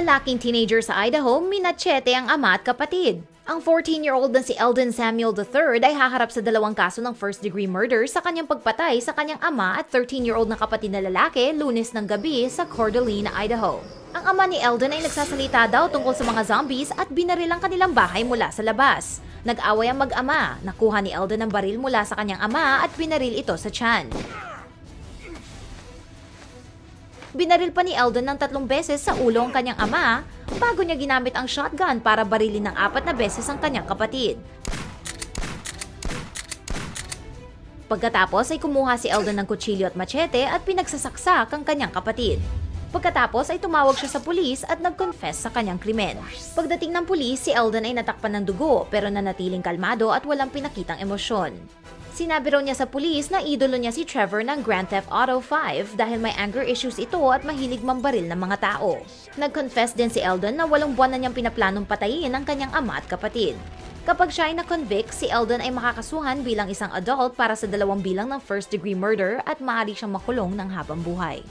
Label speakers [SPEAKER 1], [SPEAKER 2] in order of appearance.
[SPEAKER 1] lalaking teenager sa Idaho, minachete ang ama at kapatid. Ang 14-year-old na si Eldon Samuel III ay haharap sa dalawang kaso ng first-degree murder sa kanyang pagpatay sa kanyang ama at 13-year-old na kapatid na lalaki lunes ng gabi sa Coeur d'Alene, Idaho. Ang ama ni Eldon ay nagsasalita daw tungkol sa mga zombies at binaril ang kanilang bahay mula sa labas. Nag-away ang mag-ama, nakuha ni Eldon ang baril mula sa kanyang ama at binaril ito sa tiyan. Binaril pa ni Eldon ng tatlong beses sa ulo ang kanyang ama bago niya ginamit ang shotgun para barilin ng apat na beses ang kanyang kapatid. Pagkatapos ay kumuha si Eldon ng kutsilyo at machete at pinagsasaksak ang kanyang kapatid. Pagkatapos ay tumawag siya sa pulis at nag-confess sa kanyang krimen. Pagdating ng pulis, si Eldon ay natakpan ng dugo pero nanatiling kalmado at walang pinakitang emosyon. Sinabi raw niya sa pulis na idolo niya si Trevor ng Grand Theft Auto 5 dahil may anger issues ito at mahilig mambaril ng mga tao. Nag-confess din si Eldon na walong buwan na niyang pinaplanong patayin ang kanyang ama at kapatid. Kapag siya ay na-convict, si Eldon ay makakasuhan bilang isang adult para sa dalawang bilang ng first-degree murder at maaari siyang makulong ng habang buhay.